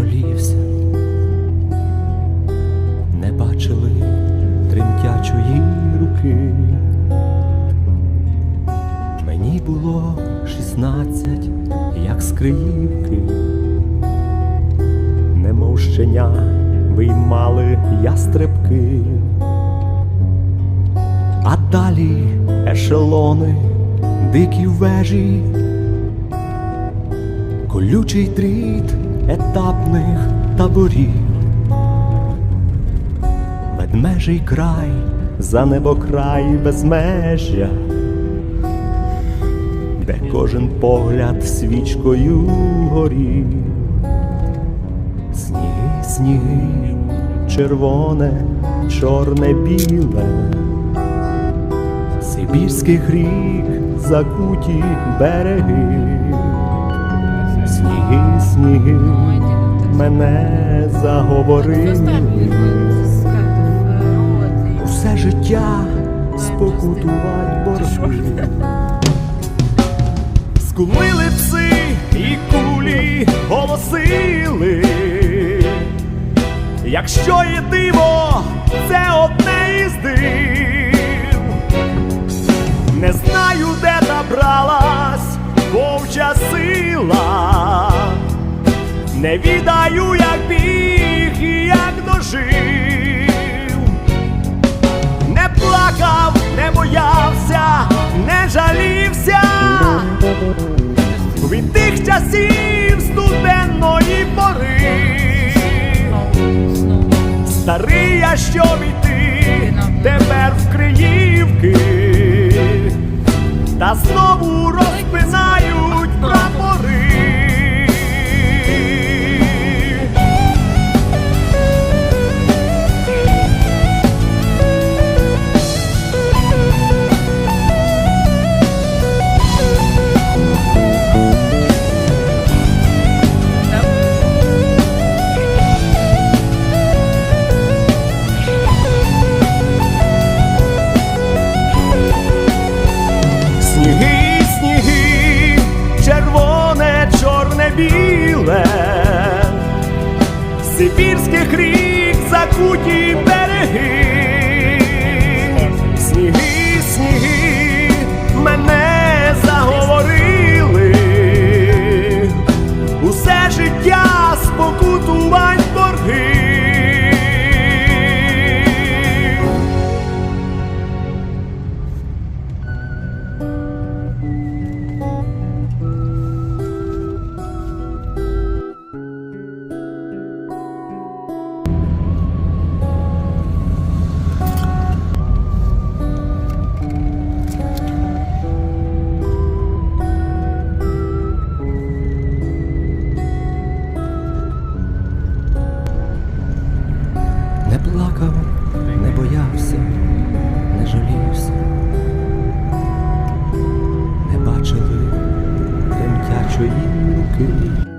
жалівся, не бачили тремтячої руки. Мені було шістнадцять, як з Криївки, немов щеня виймали ястребки, а далі ешелони, дикі вежі, колючий дріт етапних таборів, ведмежий край, за небокрай безмежжя де кожен погляд свічкою горів. Сніги, сніги, червоне, чорне, біле, Сибірських рік закуті береги, сніги, мене заговорили, усе життя спокутувати борги. Скулили пси і кулі голосили. Якщо є диво, це одне із див. Не знаю, де та бралась вовча сила. Не відаю, як біг і як дожив. Не плакав, не боявся, не жалівся від тих часів студенної пори. Старий я що йти тепер в Криївки, та Сибірських рік закуті плакав, не боявся, не жалівся, не бачили тремтячої руки.